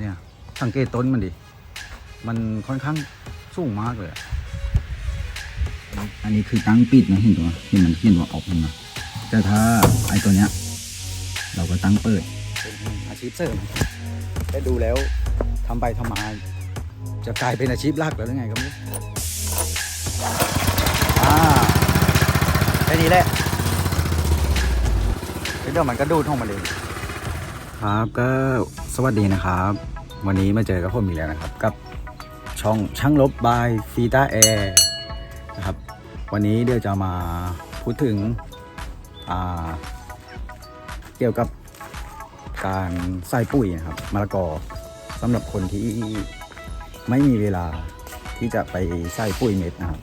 เนี่ยสังเกตต้นมันดิ มันค่อนข้างสูงมากเลยอะอันนี้คือตั้งปิดนะเห็นตัวเห็นมันเขียนว่าออกมันนะแต่ถ้าไอ้ตัวเนี้ย เราก็ตั้งเปิด เป็นอาชีพเสริมแต่ดูแล้วทำไปทำมาจะกลายเป็นอาชีพหลักแล้วหรือไงก็ไม่รู้อ่าแค่นี้แหละเดี๋ยวมันก็ดูดห้องมาเลยครับก็สวัสดีนะครับ วันนี้มาเจอกับผมอีกแล้วนะครับ กับช่องช่างลบบายฟีต้าแอร์นะครับ วันนี้เดี๋ยวจะมาพูดถึงเกี่ยวกับการใส่ปุ๋ยนะครับมะละกอสำหรับคนที่ไม่มีเวลาที่จะไปใส่ปุ๋ยเม็ดนะครับ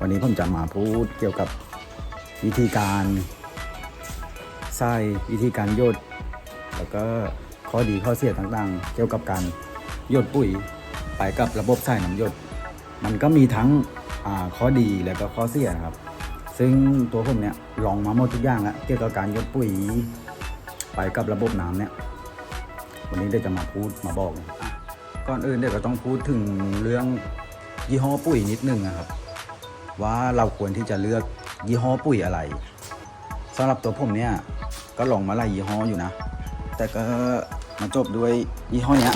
วันนี้ผมจะมาพูดเกี่ยวกับวิธีการใส่วิธีการยดแล้วก็ ข้อดีข้อเสียต่างๆ เกี่ยวกับการหยดปุ๋ยไปกับระบบใส่น้ำหยด มันก็มีทั้งข้อดีและก็ข้อเสียครับ ซึ่งตัวผมเนี่ยลองมาหมดทุกอย่างแล้วเกี่ยวกับการหยดปุ๋ยไปกับระบบน้ำเนี่ยวันนี้เดี๋ยวจะมาพูดมาบอก ก่อนอื่นเดี๋ยวก็ต้องพูดถึงเรื่องยี่ห้อปุ๋ยนิดนึงนะครับ ว่าเราควรที่จะเลือกยี่ห้อปุ๋ยอะไรสำหรับตัวผมเนี่ยก็ลองมาหลายยี่ห้ออยู่นะ แต่ก็ มาจบด้วยยี่ห้อเนี้ย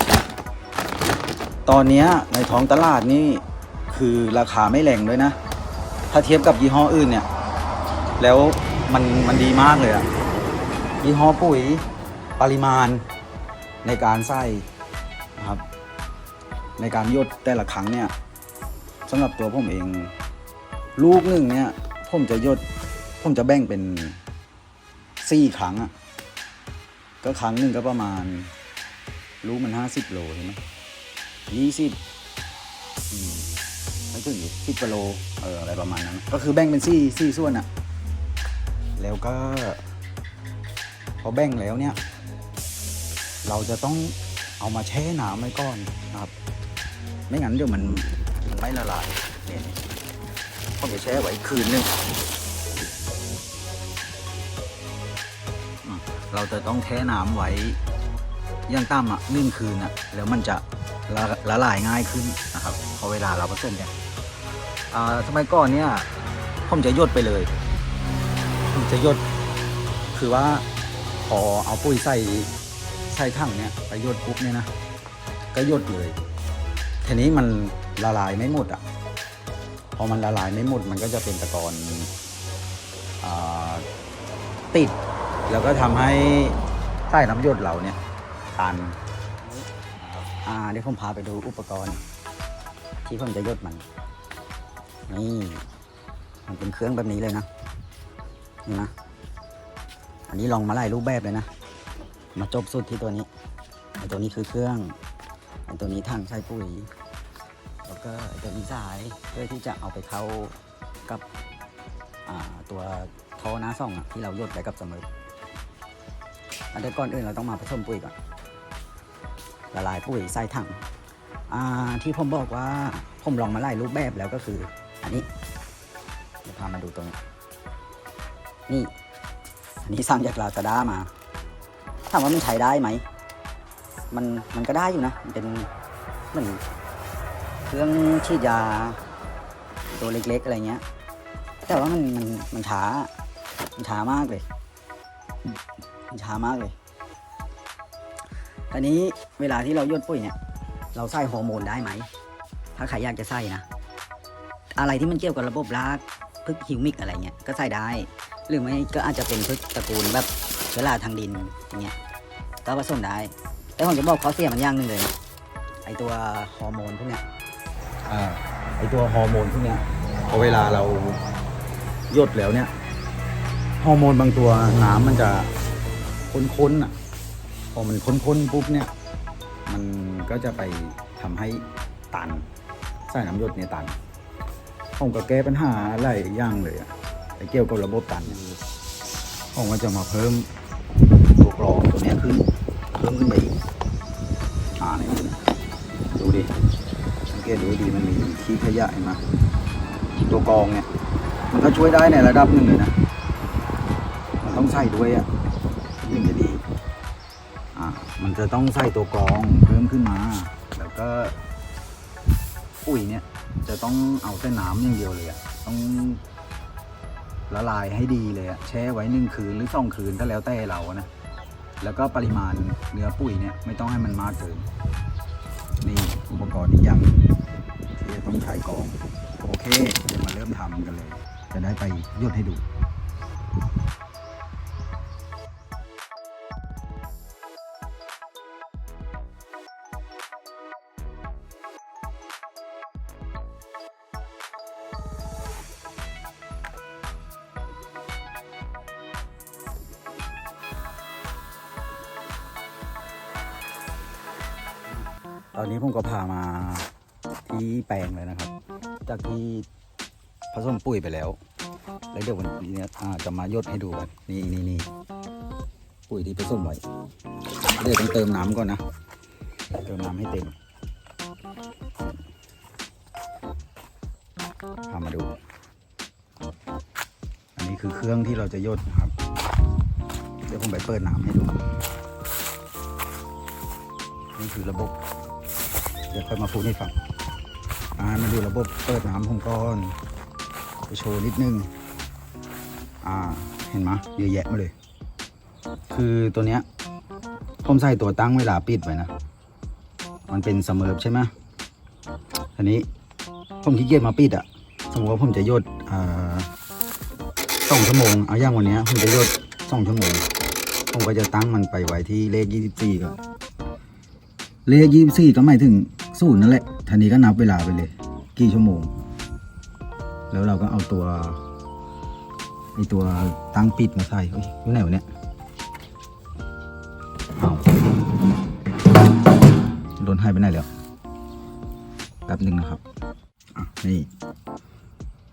ตอนนี้ในท้องตลาดนี่คือราคาไม่แรงด้วยนะ ถ้าเทียบกับยี่ห้ออื่นเนี่ย แล้วมันมันดีมากเลยอะยี่ห้อปุ๋ยปริมาณในการใส่นะครับ ในการยดแต่ละครั้งเนี่ยสำหรับตัวผมเอง ลูกหนึ่งเนี่ย ผมจะยด ผมจะแบ่งเป็นสี่ครั้งอะ ก็ครั้งหนึ่งก็ประมาณรู้มันห้าสิบโลใช่ไหมยี่สิบไม่ถึงสิบกิโลเอออะไรประมาณนั้น ก็คือแบ่งเป็นสี่สี่ส่วนอะแล้วก็ พอแบ่งแล้วเนี่ย เราจะต้องเอามาแช่น้ำไว้ก่อนนะครับ ไม่งั้นเดี๋ยวมันมันไม่ละลายเนี่ยต้องไปแช่ไว้คืนหนึง เราจะต้องแช่น้ำไว้อยังต่ำอะนึ่งคืนอะแล้วมันจะละละลายง่ายขึ้นนะครับพอเวลาเราผสมกันอ่าสมัยก่อนเนี่ยผมจะยดไปเลยผมจะยดคือว่าพอเอาปุ๋ยใส่ใส่ถังเนี่ยไปยดปุ๊บเนี่ยนะก็ยดเลยทีนี้มันละลายไม่หมดอะพอมันละลายไม่หมดมันก็จะเป็นตะกอนอติด แล้วก็ทำให้ใต้น้ำหยดเราเนี่ยตันอ่าเดี๋ยวผมพาไปดูอุปกรณ์ ที่ผมจะหยดมัน นี่มันเป็นเครื่องแบบนี้เลยนะนี่นะ อันนี้ลองมาไล่รูปแบบเลยนะ มาจบสุดที่ตัวนี้ไอตัวนี้คือเครื่องไอตัวนี้ถังใส่ปุ๋ย แล้วก็ไอตัวนี้สายเพื่อที่จะเอาไปเข้ากับอ่าตัวท่อหน้าส่องอะที่เรายดไปกับเสมอ อันเดี๋ยวก่อนอื่นเราต้องมาผสมปุ๋ยก่อนละลายปุ๋ยใส่ถังที่ผมบอกว่าผมลองมาไล่รูปแบบแล้วก็คือ อันนี้เดี๋ยวพามาดูตรงนี้นี่อันนี้สั่งจากลาซาด้ามาถามว่ามันใช้ได้ไหมมันมันก็ได้อยู่นะมันเป็นเหมือนเครื่องฉีดยาตัวเล็กๆอะไรเงี้ย แต่ว่ามันมันมันช้ามันช้ามากเลย ช้ามากเลยตอนนี้เวลาที่เราหยดปุ๋ยเนี่ย เราใส่ฮอร์โมนได้ไหม ถ้าใครอยากจะใส่นะ อะไรที่มันเกี่ยวกับระบบรากพึกฮิวมิกอะไรเงี้ย ก็ใส่ได้ หรือไม่ก็อาจจะเป็นพึกตระกูลแบบเชื้อราทางดินอย่างเงี้ย ก็ผสมได้ แต่ผมจะบอกข้อเสียมันอย่างหนึ่งเลยนะไอตัวฮอร์โมนพวกเนี้ยอ่าไอตัวฮอร์โมนพวกเนี้ยพอเวลาเราหยดแล้วเนี่ย ฮอร์โมนบางตัวน้ำมันจะ ข้นๆอะพอมันข้นๆปุ๊บเนี่ย มันก็จะไปทำให้ตันใส่น้ำหยดเนี่ยตันผมก็แก้ปัญหาหลายอย่างเลยอะไอ้เกี่ยวกับระบบตันผมก็จะมาเพิ่มตัวกรองตัวนี้ขึ้นเพิ่มขึ้นไปอีกอ่าเนี่ยดูดิสังเกตดูดีมันมีที่ขยะเห็นไหมตัวกรองเนี่ยมันก็ช่วยได้ในระดับหนึ่งเลยนะ มันต้องใส่ด้วยอะ ถึงจะดี อ่า มันจะต้องใส่ตัวกรองเพิ่มขึ้นมา แล้วก็ปุ๋ยเนี่ยจะต้องเอาแต่น้ำอย่างเดียวเลยอะต้องละลายให้ดีเลยอะแช่ไว้หนึ่งคืนหรือสองคืนก็แล้วแต่เรานะ แล้วก็ปริมาณเนื้อปุ๋ยเนี่ยไม่ต้องให้มันมากเกิน นี่อุปกรณ์อีกอย่างที่จะต้องใช้กรอง โอเคเดี๋ยวมาเริ่มทำกันเลย จะได้ไปยดให้ดู ผสมปุ๋ยไปแล้ว แล้วเดี๋ยววันนี้จะมายดให้ดูกัน นี่นี่นี่ปุ๋ยที่ผสมไว้ เดี๋ยวต้องเติมน้ำก่อนนะ เติมน้ำให้เต็มพามาดู อันนี้คือเครื่องที่เราจะยดครับ เดี๋ยวผมไปเปิดน้ำให้ดู นี่คือระบบ เดี๋ยวค่อยมาพูดให้ฟังอ่ามาดูระบบเปิดน้ำผมก่อน จะโชว์นิดนึง อ่า เห็นไหมเยอะแยะมาเลย คือตัวเนี้ย ผมใส่ตัวตั้งเวลาปิดไว้นะ มันเป็นเสมอใช่ไหมอันนี้ผมขี้เกียจมาปิดอะสมมติว่าผมจะยดอ่าสองชั่วโมง เอาอย่างวันเนี้ยผมจะยดสองชั่วโมง ผมก็จะตั้งมันไปไว้ที่เลขยี่สิบสี่ก่อนเลขยี่สี่ก็หมายถึงศูนย์นั่นแหละทีนี้ก็นับเวลาไปเลย กี่ชั่วโมง แล้วเราก็เอาตัวไอตัวตั้งปิดมาใส่เฮ้ยอยู่ไหนวะเนี่ยเอาโดนหายไปไหนแล้วแป๊บหนึ่งนะครับอะนี่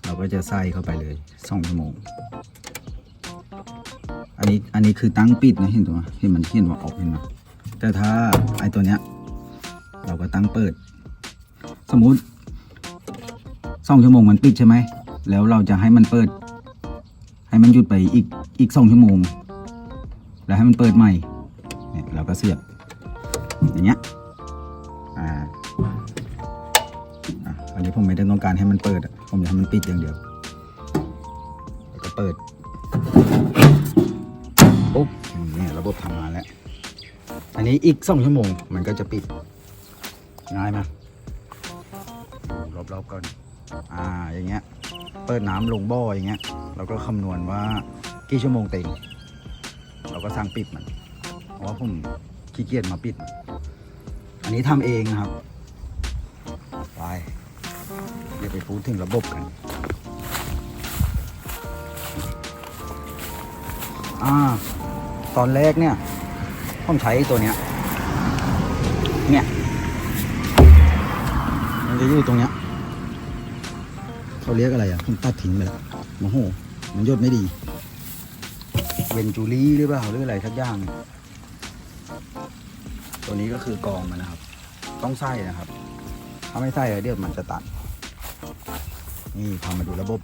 เราก็จะใส่เข้าไปเลยสองชั่วโมงอันนี้อันนี้คือตั้งปิดนะเห็นตัวเห็นมันเขียนว่าออกเห็นไหมแต่ถ้าไอตัวเนี้ยเราก็ตั้งเปิด สมมุติ สองชั่วโมงมันปิดใช่ไหม แล้วเราจะให้มันเปิด ให้มันหยุดไปอีกอีกสองชั่วโมง แล้วให้มันเปิดใหม่เนี่ยเราก็เสียบอย่างเงี้ยอ่าอันนี้ผมไม่ได้ต้องการให้มันเปิด ผมอยากให้มันปิดอย่างเดียวแล้วก็เปิดปุ๊บเนี่ยระบบทำงานแล้ว อันนี้อีกสองชั่วโมงมันก็จะปิดง่ายไหมรอบๆก่อน อ่าอย่างเงี้ยเปิดน้ำลงบ่ออย่างเงี้ยเราก็คำนวณว่ากี่ชั่วโมงเต็มเราก็สร้างปิดมันเพราะว่าผมขี้เกียจมาปิด อันนี้ทำเองนะครับไปเดี๋ยวไปพูดถึงระบบกันอ่าตอนแรกเนี่ยผมใช้ตัวเนี้ยเนี่ยมันจะอยู่ตรงเนี้ย เขาเรียกอะไรอะผมตัดทิ้งไปแล้วโอ้โห มันยดไม่ดี เวนจูรี่หรือเปล่าหรืออะไรทักอย่าง ตัวนี้ก็คือกองมันนะครับ ต้องใส่นะครับ ถ้าไม่ใส่เดี๋ยวมันจะตัด นี่พามาดูระบบ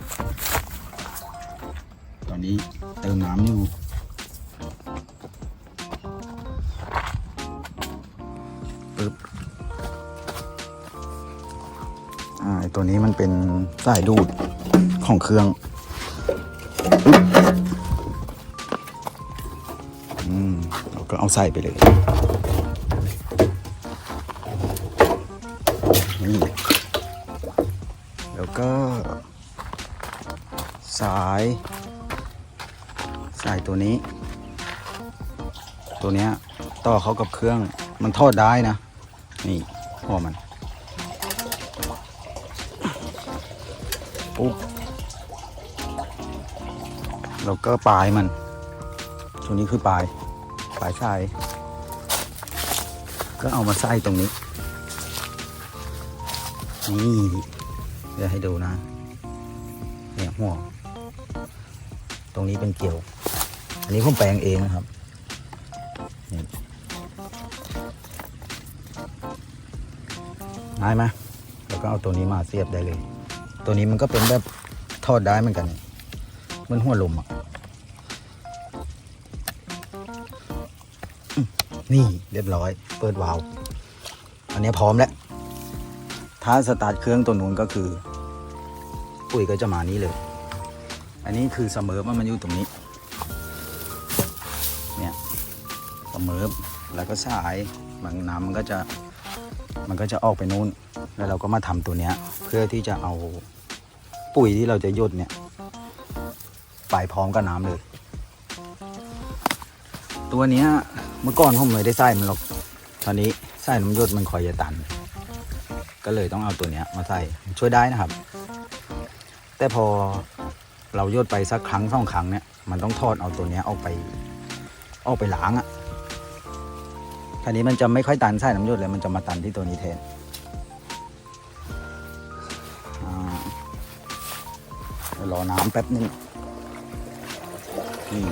ตอนนี้เติมน้ำอยู่ ตัวนี้มันเป็นสายดูดของเครื่องอืมเราก็เอาใส่ไปเลยนี่แล้วก็สายสายตัวนี้ ตัวเนี้ยต่อเข้ากับเครื่องมันทอดได้นะ นี่หัวมัน ปุ๊บแล้วก็ปลายมันตัวนี้คือปลายปลายสาย ก็เอามาใส่ตรงนี้ นี่เดี๋ยวให้ดูนะ เนี่ยหัวตรงนี้เป็นเกลียว อันนี้ผมแปลงเองนะครับนี่ง่ายไหมแล้วก็เอาตัวนี้มาเสียบได้เลย ตัวนี้มันก็เป็นแบบทอดได้เหมือนกันเหมันหัวลมอะ นี่เรียบร้อย เปิดวาล์วอันนี้พร้อมแล้ว ถ้าสตาร์ทเครื่องตัวนู้นก็คือ ปุ๋ยก็จะมานี้เลย อันนี้คือเสมอมันมันอยู่ตรงนี้ เนี่ยเสมอแล้วก็สายบางน้ำมันก็จะมันก็จะออกไปนู้น แล้วเราก็มาทำตัวเนี้ย เพื่อที่จะเอา ปุ๋ยที่เราจะยดเนี่ย ไปพร้อมกับน้ำเลย ตัวเนี้ยเมื่อก่อนผมไม่ได้ใส่มันหรอกตอนนี้ใส่น้ำหยดมันคอยจะตัน ก็เลยต้องเอาตัวเนี้ยมาใส่ช่วยได้นะครับ แต่พอเรายดไปสักครั้งสองครั้งเนี่ยมันต้องทอดเอาตัวเนี้ยออกไปออกไปล้างอะ่ะทีนี้มันจะไม่ค่อยตันใส่น้ำหยดเลยมันจะมาตันที่ตัวนี้แทน รอน้ำแป๊บนึงนี่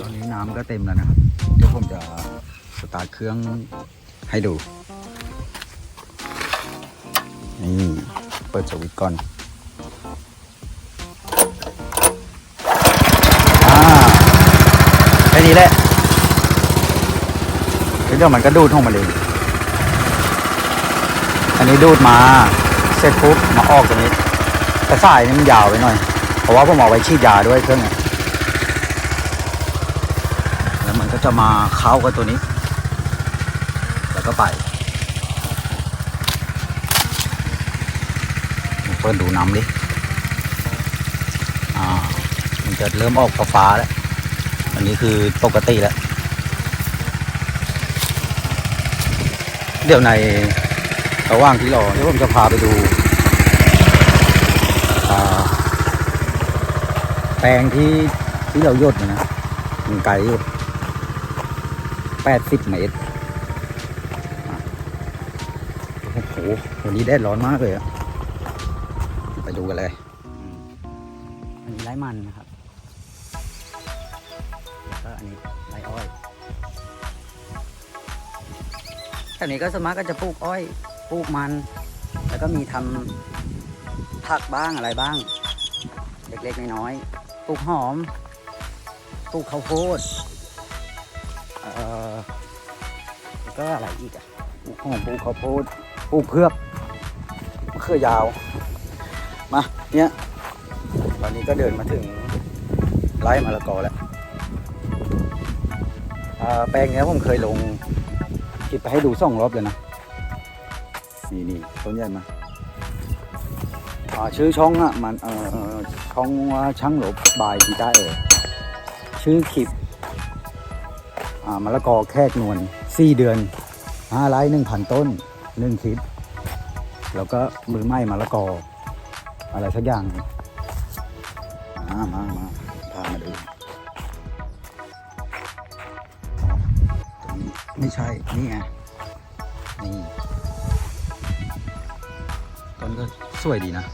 ตอนนี้น้ำก็เต็มแล้วนะครับ เดี๋ยวผมจะสตาร์ทเครื่องให้ดู นี่เปิดสวิตช์ก่อนอ่าแค่นี้แหละเดี๋ยวมันก็ดูดออกมาเลย อันนี้ดูดมา เสร็จปุ๊บมาออกตรงนี้ แต่สายนี่มันยาวไปหน่อย เพราะว่าผมเอาไว้ฉีดยาด้วยเครื่องเนี่ยแล้วมันก็จะมาเข้ากับตัวนี้ แล้วก็ไปเปิดดูน้ำดิอ่ามันจะเริ่มออกฟ้าแล้วอันนี้คือปกติแล้ว เดี๋ยวใน ระหว่างที่รอเดี๋ยวผมจะพาไปดูแปลงที่ที่เรายดนะมันไกลอยู่แปดสิบเมตรโอ้โหวันนี้แดดร้อนมากเลยอะไปดูกันเลยอันนี้ไร่มันนะครับแล้วก็อันนี้ไร่อ้อยแถวนี้ก็สมากก็จะปลูกอ้อย ปลูกมัน แล้วก็มีทำผักบ้างอะไรบ้าง เล็กๆน้อยๆปลูกหอมปลูกข้าวโพดเอ่อแล้วก็อะไรอีกอะปลูกหอมปลูกข้าวโพดปลูกเพือกมะเขือยาวมาเนี่ยตอนนี้ก็เดินมาถึงไร่มะละกอแล้วแปลงนี้ผมเคยลงคลิปไปให้ดูสองรอบเลยนะ นี่นี่ต้นใหญ่มาชื่อช่องอะมันเอ่อช่องว่าช่างหลบบายกีตาร์เออชื่อคลิปอ่ามะละกอแค่นวลสี่เดือนห้าไร่หนึ่งพันต้นหนึ่งคลิป แล้วก็มือไม้มะละกอ อะไรสักอย่างมามามาพามาดูตรงนี้ไม่ใช่ นี่ไงนี่ ก็สวยดีนะ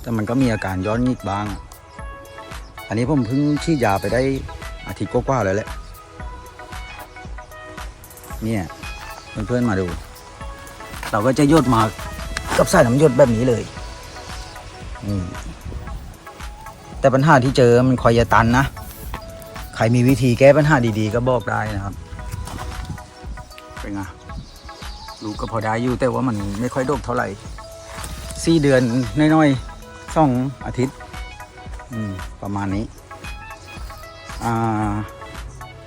แต่มันก็มีอาการย้อนงิกบ้าง อันนี้ผมเพิ่งฉีดยาไปได้อาทิตย์กว่าๆแล้วแหละ เนี่ยเพื่อนๆมาดู เราก็จะยดมากับสายน้ำยดแบบนี้เลยอืมแต่ปัญหาที่เจอมันคอยจะตันนะ ใครมีวิธีแก้ปัญหาดีๆ ก็บอกได้นะครับ เป็นไงลูกก็พอได้อยู่แต่ว่ามันไม่ค่อยโดกเท่าไหร่ สี่เดือนน้อยๆสองอาทิตย์ประมาณนี้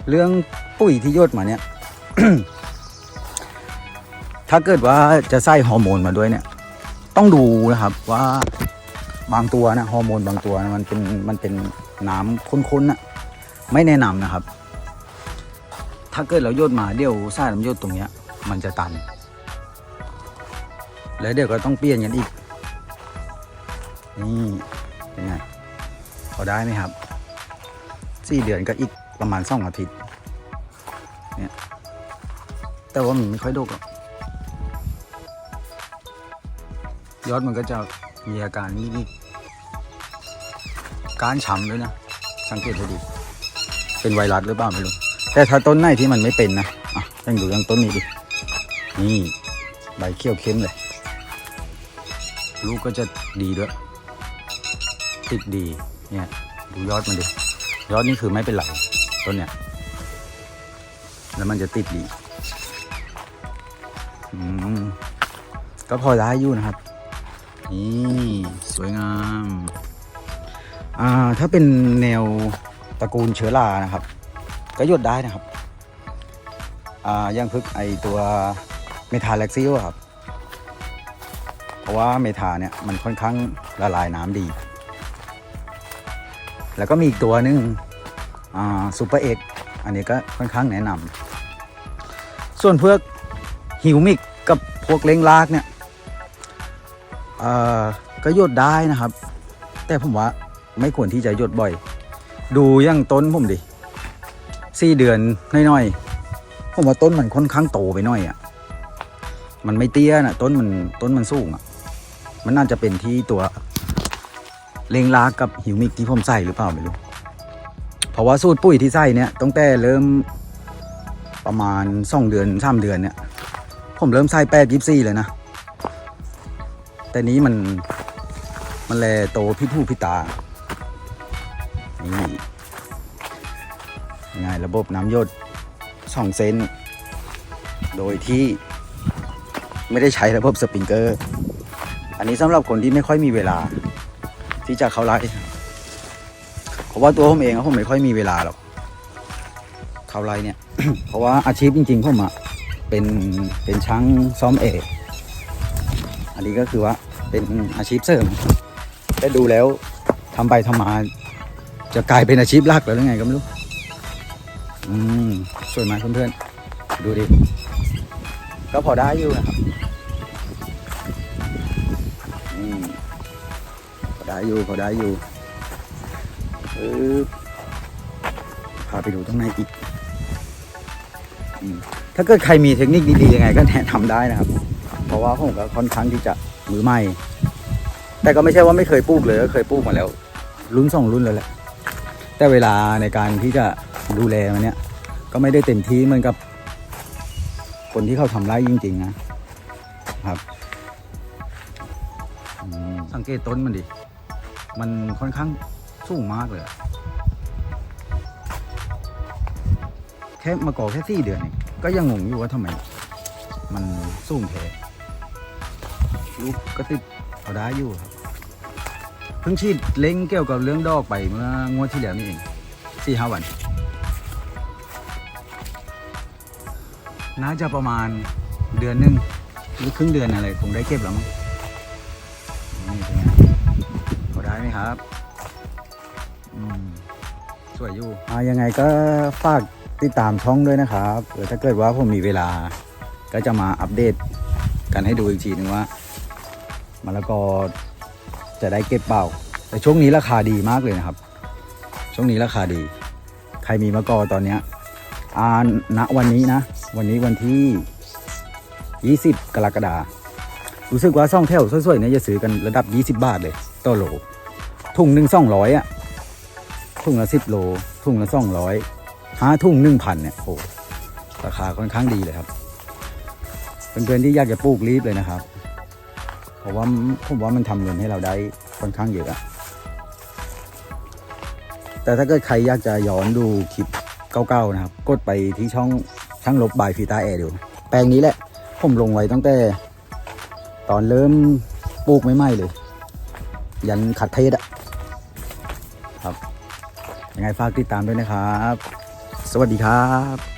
เรื่องปุ๋ยที่ยดมาเนี่ย ถ้าเกิดว่าจะใส่ฮอร์โมนมาด้วยเนี่ย ต้องดูนะครับว่าบางตัวนะฮอร์โมนบางตัวนะมันเป็นมันเป็นน้ำข้นๆนะไม่แนะนำนะครับ ถ้าเกิดเราโยดมาเดี๋ยวสายน้ำโยดตรงเนี้ย มันจะตัน แล้วเดี๋ยวก็ต้องเปลี่ยนกันอีก นี่เป็นไงพอได้ไหมครับสี่เดือนก็อีกประมาณสองอาทิตย์เนี่ยแต่ว่ามันไม่ค่อยดกอยอดมันก็จะมีอาการนิดๆการฉ่ำด้วยนะ สังเกตให้ดี เป็นไวรัสหรือเปล่าไม่รู้ แต่ถ้าต้นไหนที่มันไม่เป็นนะอะยังดูยังต้นนี้ดิ นี่ ใบเขี้ยวเข้มเลย ลูกก็จะดีด้วย ติดดีเนี่ยดูยอดมันดิยอดนี่คือไม่เป็นไรต้นเนี้ยแล้วมันจะติดดีอืมก็พอได้อยู่นะครับ นี่สวยงาม อ่าถ้าเป็นแนวตระกูลเชื้อรานะครับ ก็หยดได้นะครับ อ่าย่างพึกไอตัวเมทาแล็กซิลครับ เพราะว่าเมทาเนี่ยมันค่อนข้างละลายน้ำดี แล้วก็มีอีกตัวหนึงอ่าซูเปอร์เอ็กอันนี้ก็ค่อนข้างแนะนำส่วนพวกหิวมิกกับพวกเล้งลากเนี่ยก็หยดได้นะครับ แต่ผมว่าไม่ควรที่จะหยดบ่อย ดูอยังต้นผมดิสี่เดือนน้อยๆผมว่าต้นมันค่อนข้างโตไปหน่อยอะ่ะมันไม่เตี้ยนะต้นมันต้นมันสูงอะ่ะมันน่าจะเป็นที่ตัว เลงลากกับหิวมิกที่ผมใส่หรือเปล่าไม่รู้ เพราะว่าสูตรปุ๋ยที่ใส่เนี่ยตั้งแต่เริ่มประมาณสองเดือนสามเดือนเนี่ย ผมเริ่มใส่แปดยิบซี่เลยนะ แต่นี้มันมันแลโตพี่ผู้พี่ตา นี่ยังไงระบบน้ำยดสองเซน โดยที่ไม่ได้ใช้ระบบสปริงเกอร์ อันนี้สำหรับคนที่ไม่ค่อยมีเวลา ที่จะเข้าไร่เพราะว่าตัวผมเองผมไม่ค่อยมีเวลาหรอกเข้าไร่เนี่ย เพราะว่าอาชีพจริง ๆ ผมอะเป็นเป็นช่างซ่อมเอร์อันนี้ก็คือว่าเป็นอาชีพเสริมแต่ดูแล้วทำไปทำมาจะกลายเป็นอาชีพหลักแล้วหรือไงก็ไม่รู้ อืมสวยไหมเพื่อนๆดูดิ ก็พอได้อยู่นะครับ ได้อยู่พอได้อยู่ปึ๊บพาไปดูตรงในอีกถ้าเกิดใครมีเทคนิคดีๆยังไงก็แนะนำได้นะครับ เพราะว่าผมก็ค่อนข้างที่จะมือใหม่ แต่ก็ไม่ใช่ว่าไม่เคยปลูกเลยก็เคยปลูกมาแล้ว รุ่นสองรุ่นเลยแหละ แต่เวลาในการที่จะดูแลมันเนี่ยก็ไม่ได้เต็มที่เหมือนกับ คนที่เขาทำไร่จริงๆนะครับ สังเกตต้นมันดิ มันค่อนข้างสูงมากเลย แค่มาก่อแค่สี่เดือนเองก็ยังงงอยู่ว่าทำไม มันสูงแค่ลูกก็ติดพอได้อยู่ครับเพิ่งฉีดเล้งเกี่ยวกับเรื่องดอกไปเมื่องวดที่แล้วนี่เองสี่ห้าวัน น่าจะประมาณเดือนหนึ่งหรือครึ่งเดือนอะไรคงได้เก็บแล้วมั้งนี่เป็นไง พอได้ไหมครับสวยอยู่อ่ายังไงก็ฝากติดตามช่องด้วยนะครับเดี๋ยวถ้าเกิดว่าผมมีเวลา ก็จะมาอัปเดตกันให้ดูอีกทีนึงว่ามะละกอจะได้เก็บเปล่า แต่ช่วงนี้ราคาดีมากเลยนะครับ ช่วงนี้ราคาดี ใครมีมะกอตอนเนี้ยอาณวันนี้นะ วันนี้วันที่ 20 กรกฎารู้สึกว่าซ่องแถวสวยๆเนี่ยจะซื้อกันระดับ 20 บาทเลยต่อโหล ถุงหนึ่งสองร้อยอะถุงละสิบโลถุงละสองร้อยห้าถุงหนึ่งพันเนี่ยโอ้ราคาค่อนข้างดีเลยครับเพื่อนๆที่อยากจะปลูกรีบเลยนะครับ เพราะว่าผมว่ามันทำเงินให้เราได้ค่อนข้างเยอะอะแต่ถ้าเกิดใครอยากจะย้อนดูคลิปเก่าๆนะครับ กดไปที่ช่องช่างลบบายฟีตาแอร์ดู แปลงนี้แหละ ผมลงไว้ตั้งแต่ ตอนเริ่มปลูกไม่ไหม้เลย ยันขัดเทศอะ ยังไงฝากติดตามด้วยนะครับ สวัสดีครับ